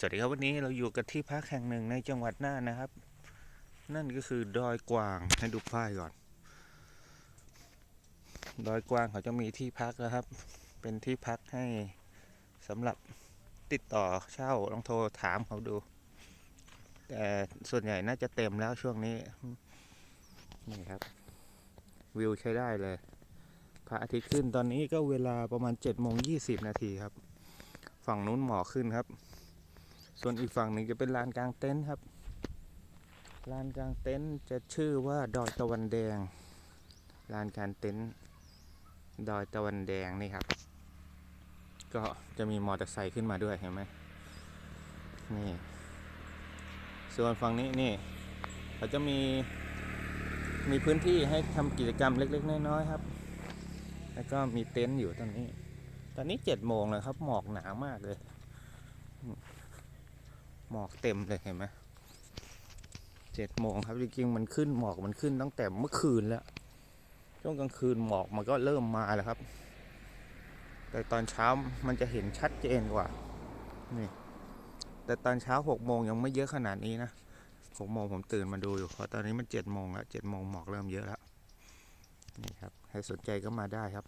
สวัสดีครับวันนี้เราอยู่กันที่พักแห่งหนึ่งในจังหวัดน่านนะครับ นั่นก็คือดอยกวางให้ดูป้ายก่อน ดอยกวางเขาจะมีที่พักนะครับ เป็นที่พักให้สำหรับติดต่อเช่าลองโทรถามเขาดู แต่ส่วนใหญ่น่าจะเต็มแล้วช่วงนี้นี่ครับ วิวใช้ได้เลยพระอาทิตย์ขึ้นตอนนี้ก็เวลาประมาณ7จ็ดโมงยีนาทีครับ ฝั่งนู้นหมอกขึ้นครับ ส่วนอีกฝั่งหนึ่งจะเป็นลานกลางเต็นท์ครับ ลานกลางเต็นท์จะชื่อว่าดอยตะวันแดง ลานกลางเต็นท์ดอยตะวันแดงนี่ครับ ก็จะมีมอเตอร์ไซค์ขึ้นมาด้วยเห็นไหมนี่ ส่วนฝั่งนี้นี่เขาจะมีมีพื้นที่ให้ทำกิจกรรมเล็ก ๆ น้อยๆครับ แล้วก็มีเต็นท์อยู่ตอนนี้ ตอนนี้เจ็ดโมงแล้วครับ หมอกหนามากเลย หมอกเต็มเลยเห็นไหมเจ็ดโมงครับจริงๆมันขึ้นหมอกมันขึ้นตั้งแต่เมื่อคืนแล้ว ช่วงกลางคืนหมอกมันก็เริ่มมาแล้วครับ แต่ตอนเช้ามันจะเห็นชัดเจนกว่านี่แต่ตอนเช้าหกโมงยังไม่เยอะขนาดนี้นะหกโมงผมตื่นมาดูอยู่เพราะตอนนี้มันเจ็ดโมงแล้วเจ็ดโมงหมอกเริ่มเยอะแล้วนี่ครับใครสนใจก็มาได้ครับ